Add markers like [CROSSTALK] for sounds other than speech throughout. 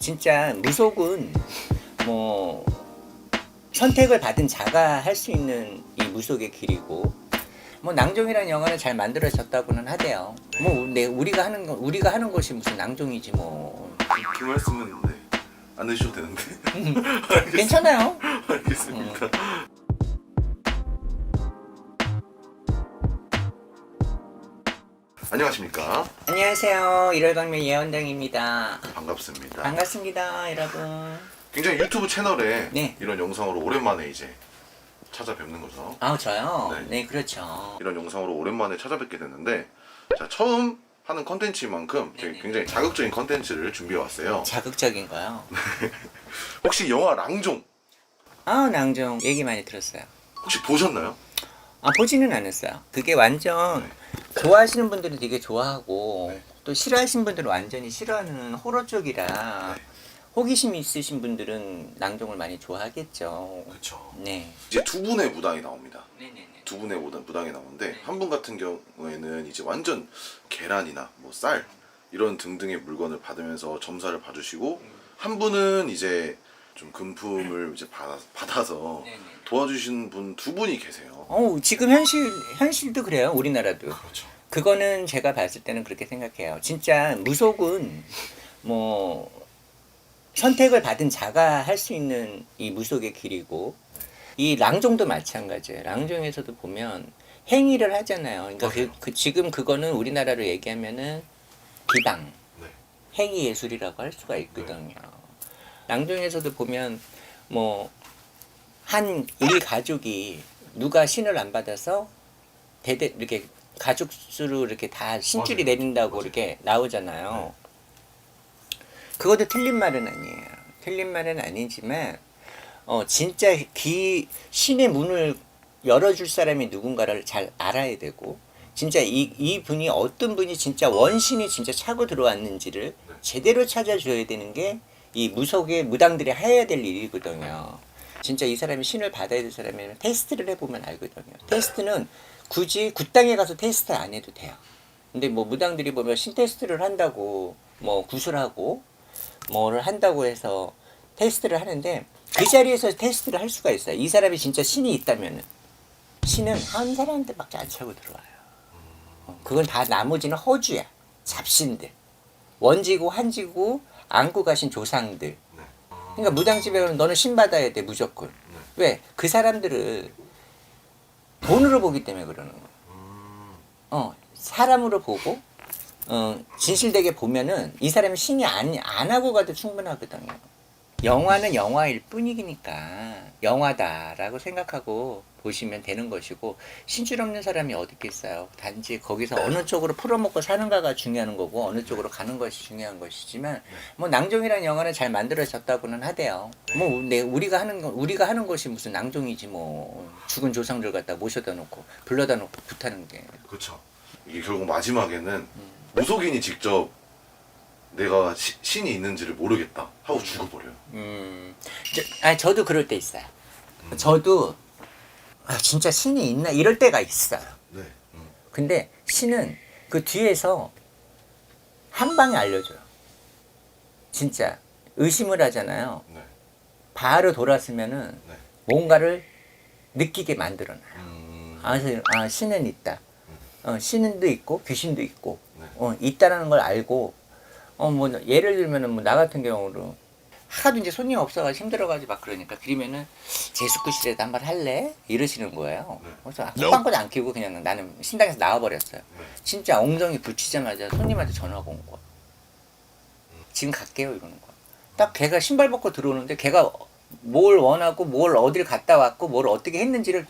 진짜 무속은 뭐 선택을 받은 자가 할 수 있는 이 무속의 길이고 뭐 낭종이라는 영화는 잘 만들어졌다고는 하대요. 뭐 네, 우리가 하는 거 우리가 하는 것이 무슨 낭종이지 뭐 그 말씀은 네. 안 해주셔도 되는데. 괜찮아요. [LAUGHS] 알겠습니다. 안녕하십니까. 안녕하세요. 1월 강명 예언당입니다. 반갑습니다. 반갑습니다, 여러분. 굉장히 유튜브 채널에 네. 이런 영상으로 오랜만에 이제 찾아뵙는 거죠. 아 저요. 네. 네, 그렇죠. 이런 영상으로 오랜만에 찾아뵙게 됐는데 자, 처음 하는 컨텐츠만큼 되게 네네. 굉장히 자극적인 컨텐츠를 준비해 왔어요. 자극적인 거요. [LAUGHS] 혹시 영화 랑종 아 낭종 얘기 많이 들었어요. 혹시 보셨나요? 아 보지는 않았어요. 그게 완전 좋아하시는 분들은 되게 좋아하고 네. 또 싫어하시는 분들은 완전히 싫어하는 호러 쪽이라 네. 호기심 있으신 분들은 낭종을 많이 좋아하겠죠. 그렇죠. 네. 이제 두 분의 무당이 나옵니다. 네네네. 두 분의 무당, 무당이 나오는데 네. 한분 같은 경우에는 이제 완전 계란이나 뭐 쌀 이런 등등의 물건을 받으면서 점사를 봐주시고 음. 한 분은 이제 좀 금품을 이제 받아, 받아서 네네. 도와주신 분 두 분이 계세요. 어 지금 현실 현실도 그래요. 우리나라도. 그렇죠. 그거는 제가 봤을 때는 그렇게 생각해요. 진짜 무속은 뭐 선택을 받은 자가 할 수 있는 이 무속의 길이고 이 랑종도 마찬가지예요. 랑종에서도 보면 행위를 하잖아요. 그러니까 그, 맞아요. 그 지금 그거는 우리나라로 얘기하면은 비방 네. 행위 예술이라고 할 수가 있거든요. 랑종에서도 보면 뭐한 일가족이 누가 신을 안 받아서 대대 이렇게 가족 수로 이렇게 다 신줄이 맞아요. 내린다고 맞아요. 이렇게 나오잖아요. 그것도 틀린 말은 아니에요. 틀린 말은 아니지만 어 진짜 기 신의 문을 열어줄 사람이 누군가를 잘 알아야 되고 진짜 이, 이 분이 어떤 분이 진짜 원신이 진짜 차고 들어왔는지를 네. 제대로 찾아줘야 되는 게 이 무속의 무당들이 해야 될 일이거든요. 진짜 이 사람이 신을 받아야 될 사람이면 테스트를 해보면 알거든요. 테스트는 굳이 굿당에 가서 테스트 안 해도 돼요. 근데 뭐 무당들이 보면 신 테스트를 한다고 뭐 구슬하고 뭐를 한다고 해서 테스트를 하는데 그 자리에서 테스트를 할 수가 있어요. 이 사람이 진짜 신이 있다면은 신은 한 사람한테밖에 안 차고 들어와요. 어, 그건 다 나머지는 허주야. 잡신들. 원지고 한지고 안고 가신 조상들. 네. 그러니까 무당집에 가면 너는 신 받아야 돼 무조건. 네. 왜? 그 사람들을 돈으로 보기 때문에 그러는 거야. 음, 어, 사람으로 보고, 어, 진실되게 보면은 이 사람이 신이 안, 안 하고 가도 충분하거든요. 영화는 영화일 뿐이니까 영화다라고 생각하고 보시면 되는 것이고 신줄 없는 사람이 어디 있겠어요. 단지 거기서 어느 쪽으로 풀어먹고 사는가가 중요한 거고 어느 쪽으로 가는 것이 중요한 것이지만 뭐 낭종이라는 영화는 잘 만들어졌다고는 하대요. 뭐 네, 우리가 하는 거 우리가 하는 것이 무슨 낭종이지 뭐 죽은 조상들 갖다 모셔다 놓고 불러다 놓고 굿하는 게 그렇죠. 이게 결국 마지막에는 음. 무속인이 직접 내가 시- 신이 있는지를 모르겠다 하고 죽어버려요. 음, 저, 아 저도 그럴 때 있어요. 저도 아, 진짜 신이 있나 이럴 때가 있어요. 네. 음. 근데 신은 그 뒤에서 한 방에 알려줘요. 진짜 의심을 하잖아요. 네. 바로 돌았으면은 네. 뭔가를 느끼게 만들어놔요. 음, 아, 그래서, 아 신은 있다. 어, 신도 있고 귀신도 있고 네. 어, 있다라는 걸 알고 어 뭐 예를 들면은 뭐 나 같은 경우로 하도 이제 손님 없어가지고 힘들어가지고 막 그러니까 그러면은 제수구실에도 한번 할래 이러시는 거예요. 네. 그래서 아, 콧방귀도 안 끼고 그냥 나는 신당에서 나와버렸어요. 네. 진짜 엉덩이 붙이자마자 손님한테 전화가 온 거야. 지금 갈게요 이러는 거야. 딱 걔가 신발 벗고 들어오는데 걔가 뭘 원하고 뭘 어딜 갔다 왔고 뭘 어떻게 했는지를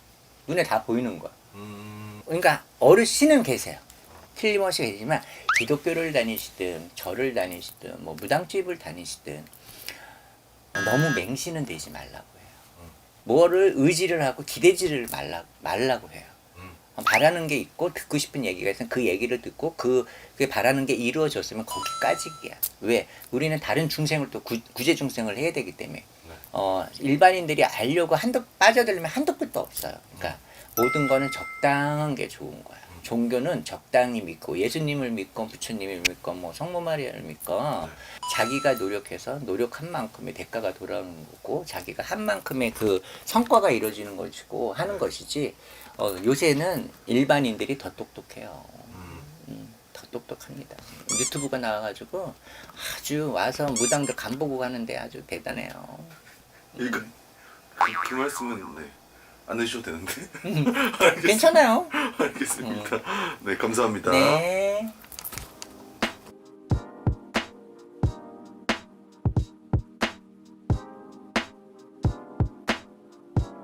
눈에 다 보이는 거야. 음, 그러니까 어르신은 계세요. 틀림없이 계시지만 기독교를 다니시든 절을 다니시든 뭐 무당집을 다니시든 너무 맹신은 되지 말라고 해요. 뭐를 의지를 하고 기대지를 말라, 말라고 해요. 음. 바라는 게 있고 듣고 싶은 얘기가 있으면 그 얘기를 듣고 그, 그 바라는 게 이루어졌으면 거기까지야. 왜? 우리는 다른 중생을 또 구, 구제 중생을 해야 되기 때문에 네. 어, 일반인들이 알려고 한도 빠져들면 한도 끝도 없어요. 그러니까 모든 거는 적당한 게 좋은 거야. 종교는 적당히 믿고 예수님을 믿고 부처님을 믿고 뭐 성모 마리아를 믿고 자기가 노력해서 노력한 만큼의 대가가 돌아오는 거고 자기가 한 만큼의 그 성과가 이루어지는 것이고 하는 것이지 어, 요새는 일반인들이 더 똑똑해요. 음, 더 똑똑합니다. 유튜브가 나와가지고 아주 와서 무당들 간 보고 가는데 아주 대단해요. 그러니까 그, 그 말씀은 네. 안 해주셔도 되는데. [LAUGHS] 알겠습니다. 괜찮아요. 알겠습니다. 네 감사합니다. 네.